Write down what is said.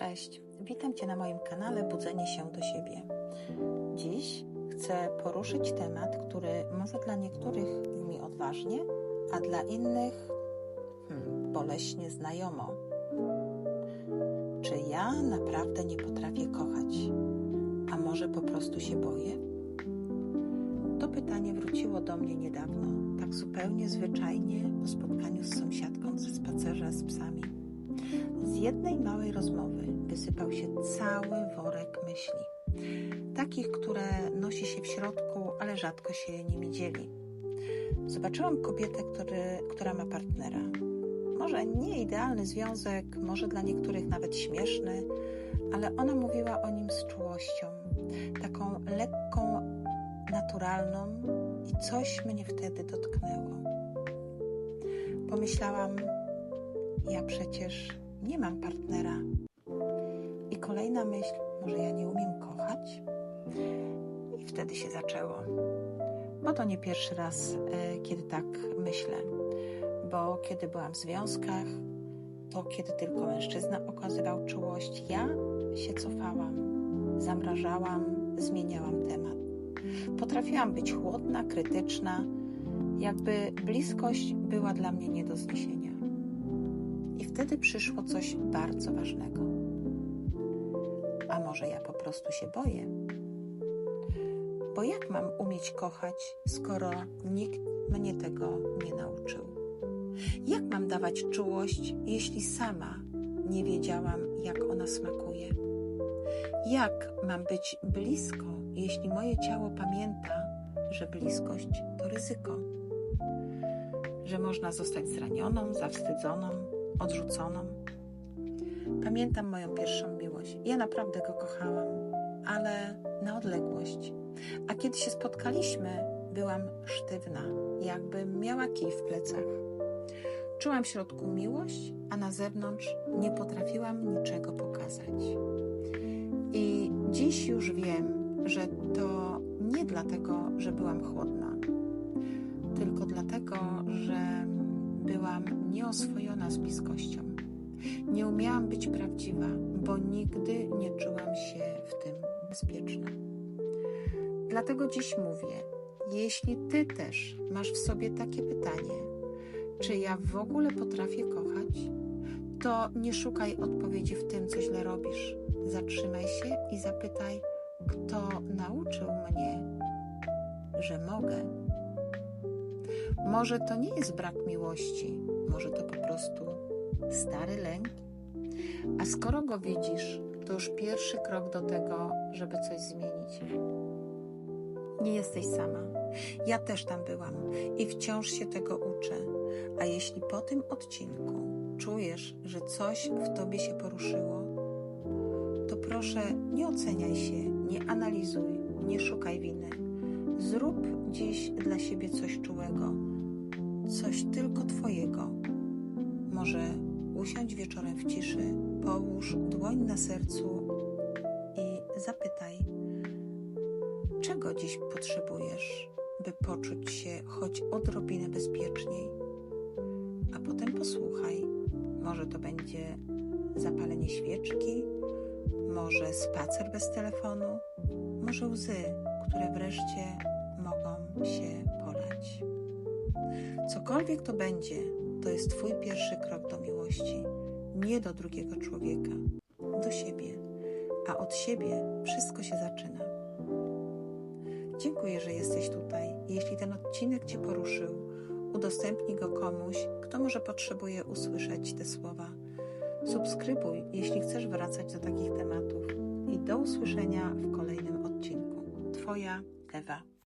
Cześć, witam Cię na moim kanale Budzenie się do siebie. Dziś chcę poruszyć temat, który może dla niektórych brzmi odważnie, a dla innych hmm, boleśnie znajomo. Czy ja naprawdę nie potrafię kochać, a może po prostu się boję? To pytanie wróciło do mnie niedawno, tak zupełnie zwyczajnie po spotkaniu z sąsiadką ze spacerza z psami. Z jednej małej rozmowy wysypał się cały worek myśli. Takich, które nosi się w środku, ale rzadko się nimi dzieli. Zobaczyłam kobietę, który, która ma partnera. Może nie idealny związek, może dla niektórych nawet śmieszny, ale ona mówiła o nim z czułością, taką lekką, naturalną i coś mnie wtedy dotknęło. Pomyślałam, ja przecież nie mam partnera. I kolejna myśl, może ja nie umiem kochać? I wtedy się zaczęło. Bo to nie pierwszy raz, e, kiedy tak myślę. Bo kiedy byłam w związkach, to kiedy tylko mężczyzna okazywał czułość, ja się cofałam, zamrażałam, zmieniałam temat. Potrafiłam być chłodna, krytyczna, jakby bliskość była dla mnie nie do zniesienia. Wtedy przyszło coś bardzo ważnego. A może ja po prostu się boję? Bo jak mam umieć kochać, skoro nikt mnie tego nie nauczył? Jak mam dawać czułość, jeśli sama nie wiedziałam, jak ona smakuje? Jak mam być blisko, jeśli moje ciało pamięta, że bliskość to ryzyko? Że można zostać zranioną, zawstydzoną, odrzuconą. Pamiętam moją pierwszą miłość. Ja naprawdę go kochałam, ale na odległość. A kiedy się spotkaliśmy, byłam sztywna, jakbym miała kij w plecach. Czułam w środku miłość, a na zewnątrz nie potrafiłam niczego pokazać. I dziś już wiem, że to nie dlatego, że byłam chłodna, tylko dlatego, że byłam nieoswojona z bliskością. Nie umiałam być prawdziwa, bo nigdy nie czułam się w tym bezpieczna. Dlatego dziś mówię, jeśli ty też masz w sobie takie pytanie, czy ja w ogóle potrafię kochać, to nie szukaj odpowiedzi w tym, co źle robisz. Zatrzymaj się i zapytaj, kto nauczył mnie, że mogę. Może to nie jest brak miłości, może to po prostu stary lęk. A skoro go widzisz, to już pierwszy krok do tego, żeby coś zmienić. Nie jesteś sama. Ja też tam byłam i wciąż się tego uczę. A jeśli po tym odcinku czujesz, że coś w tobie się poruszyło, to proszę nie oceniaj się, nie analizuj, nie szukaj winy. Zrób dziś dla siebie coś czułego, coś tylko Twojego. Może usiądź wieczorem w ciszy, połóż dłoń na sercu i zapytaj, czego dziś potrzebujesz, by poczuć się choć odrobinę bezpieczniej. A potem posłuchaj. Może to będzie zapalenie świeczki, może spacer bez telefonu, może łzy, które wreszcie mogą się polać. Cokolwiek to będzie, to jest Twój pierwszy krok do miłości, nie do drugiego człowieka, do siebie, a od siebie wszystko się zaczyna. Dziękuję, że jesteś tutaj. Jeśli ten odcinek Cię poruszył, udostępnij go komuś, kto może potrzebuje usłyszeć te słowa. Subskrybuj, jeśli chcesz wracać do takich tematów. I do usłyszenia w kolejnym odcinku. Twoja Ewa.